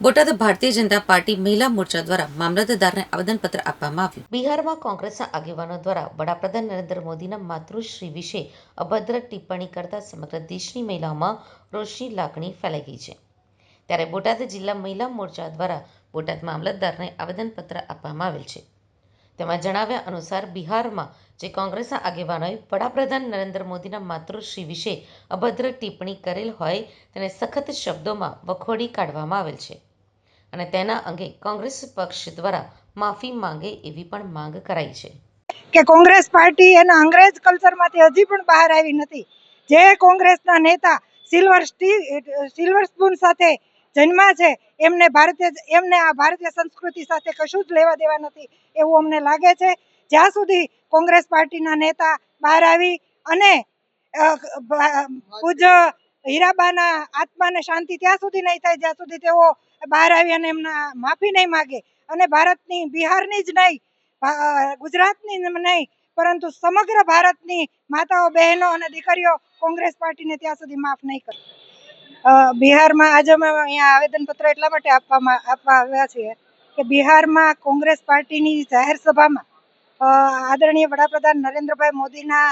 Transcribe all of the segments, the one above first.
Botad Bharatiya Janata party મહિલા મોરચા દ્વારા મામલતદારને આવેદનપત્ર આપવામાં આવ્યું. બિહારમાં કોંગ્રેસના આગેવાનો દ્વારા વડાપ્રધાન નરેન્દ્ર મોદીના માતૃશ્રી વિશે અભદ્ર ટિપ્પણી કરતા સમગ્ર દેશની મહિલાઓમાં રોષની લાગણી ફેલાઈ ગઈ છે. ત્યારે બોટાદ જિલ્લા મહિલા મોરચા દ્વારા બોટાદ મામલતદારને આવેદનપત્ર આપવામાં આવેલ છે. તેમાં જણાવ્યા અનુસાર બિહારમાં જે કોંગ્રેસના આગેવાનોએ વડાપ્રધાન નરેન્દ્ર મોદીના માતૃશ્રી વિશે અભદ્ર ટિપ્પણી કરેલ હોય તેને સખત શબ્દોમાં વખોડી કાઢવામાં આવેલ છે. અને તેના અંગે કોંગ્રેસ પક્ષ દ્વારા માફી માંગે એવી પણ માંગ કરાઈ છે. કે કોંગ્રેસ પાર્ટી એના અંગ્રેજ કલ્ચરમાંથી હજી પણ બહાર આવી નથી. જે કોંગ્રેસના નેતા સિલ્વર સિલ્વર સ્પૂન સાથે જન્મા છે, એમને ભારતીય, એમને આ ભારતીય સંસ્કૃતિ સાથે કશું જ લેવા દેવા નથી એવું અમને લાગે છે. જ્યાં સુધી કોંગ્રેસ પાર્ટીના નેતા બહાર આવી અને પૂજ્ય હીરાબાના આત્માને શાંતિ ત્યાં સુધી નહીં થાય, જ્યાં સુધી તેઓ બહાર આવી અને એમના માફી નહીં માગે. અને ભારતની, બિહારની જ નહીં ગુજરાતની નહીં, પરંતુ સમગ્ર ભારતની માતાઓ, બહેનો અને દીકરીઓ કોંગ્રેસ પાર્ટીને ત્યાં સુધી માફ નહીં કરે. બિહારમાં આજે અમે અહીંયા આવેદનપત્ર એટલા માટે આપવામાં, આપવા આવ્યા છીએ કે બિહારમાં કોંગ્રેસ પાર્ટીની જાહેર સભામાં આદરણીય વડાપ્રધાન નરેન્દ્રભાઈ મોદીના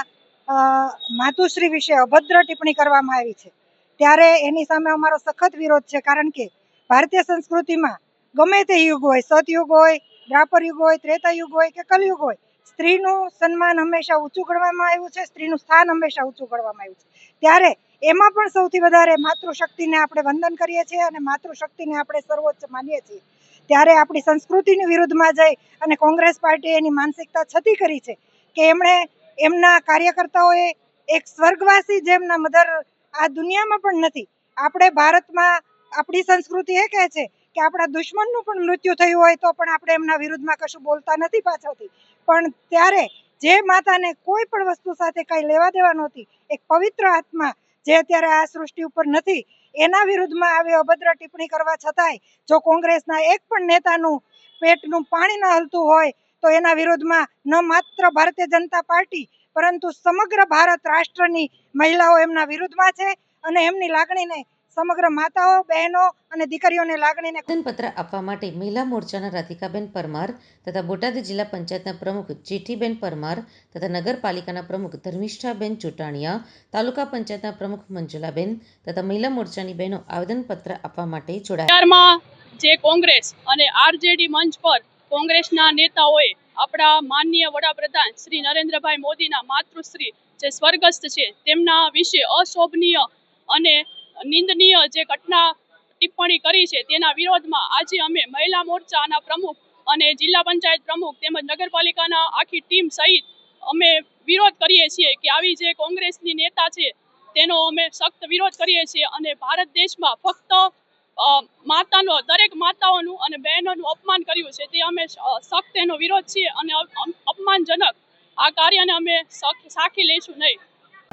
માતુશ્રી વિશે અભદ્ર ટિપ્પણી કરવામાં આવી છે. ત્યારે એની સામે અમારો સખત વિરોધ છે, કારણ કે ભારતીય સંસ્કૃતિમાં ગમે તે યુગ હોય સતયુગ હોય દ્વાપર યુગ હોય, ત્રેતા યુગ હોય કે કલયુગ હોય, સ્ત્રીનું સન્માન હંમેશા ઊંચું ગણવામાં આવ્યું છે, સ્ત્રીનું સ્થાન હંમેશા ઊંચું ગણવામાં આવ્યું છે. ત્યારે એમાં પણ સૌથી વધારે માતૃશક્તિને આપણે વંદન કરીએ છીએ અને માતૃશક્તિને આપણે સર્વોચ્ચ માનીએ છીએ. ત્યારે આપણી સંસ્કૃતિની વિરુદ્ધમાં જઈ અને કોંગ્રેસ પાર્ટીએ એની માનસિકતા છતી કરી છે કે એમણે એમના કાર્યકર્તાઓએ એક સ્વર્ગવાસી જેમના મધર આ દુનિયામાં પણ નથી. આપણે ભારતમાં, આપણી સંસ્કૃતિ એ કહે છે કે આપણા દુશ્મનનું પણ મૃત્યુ થયું હોય તો પણ આપણે એમના વિરુદ્ધમાં કશું બોલતા નથી પાછળથી. પણ ત્યારે જે માતાને કોઈ પણ વસ્તુ સાથે કંઈ લેવા દેવા નહોતી, એક પવિત્ર આત્મા જે અત્યારે આ સૃષ્ટિ ઉપર નથી, એના વિરુદ્ધમાં આવી અભદ્ર ટિપ્પણી કરવા છતાંય જો કોંગ્રેસના એક પણ નેતાનું પેટનું પાણી ન હલતું હોય તો એના વિરુદ્ધમાં ન માત્ર ભારતીય જનતા પાર્ટી પરંતુ સમગ્ર ભારત રાષ્ટ્રની મહિલાઓ એમના વિરુદ્ધમાં છે અને એમની લાગણીને સમગ્ર માતાઓ બહેનો અને દીકરીઓને લાગણીને પત્ર આપવા માટે મહિલા મોરચાના રાધિકાબેન પરમાર તથા બોટાદ જિલ્લા પંચાયતના પ્રમુખ જેઠીબેન પરમાર તથા નગરપાલિકાના પ્રમુખ ધર્મિષ્ઠાબેન ચૂંટાણીયા તાલુકા પંચાયતના પ્રમુખ મંજુલાબેન તથા મહિલા મોરચાની બહેનો આવેદનપત્ર આપવા માટે જોડાયા. જે કોંગ્રેસ અને આરજેડી મંચ પર કોંગ્રેસના નેતાઓએ આપણા માનનીય વડાપ્રધાન શ્રી નરેન્દ્રભાઈ મોદીના માતૃશ્રી જે સ્વર્ગસ્થ છે, તેમના વિશે અશોભનીય અને નિંદનીય જે ઘટના ટિપ્પણી કરી છે, તેના વિરોધમાં આજે અમે મહિલા મોરચાના પ્રમુખ અને જિલ્લા પંચાયત પ્રમુખ તેમજ નગરપાલિકાના આખી ટીમ સહિત અમે વિરોધ કરીએ છીએ કે આવી જે કોંગ્રેસની નેતા છે, તેનો અમે સખ્ત વિરોધ કરીએ છીએ અને ભારત દેશમાં ફક્ત માતાનો, દરેક માતાઓનું અને બહેનોનું અપમાન કર્યું છે. તે અમે સખ્ત એનો વિરોધ છીએ અને અપમાનજનક આ કાર્યને અમે સાખી લઈશું નહીં.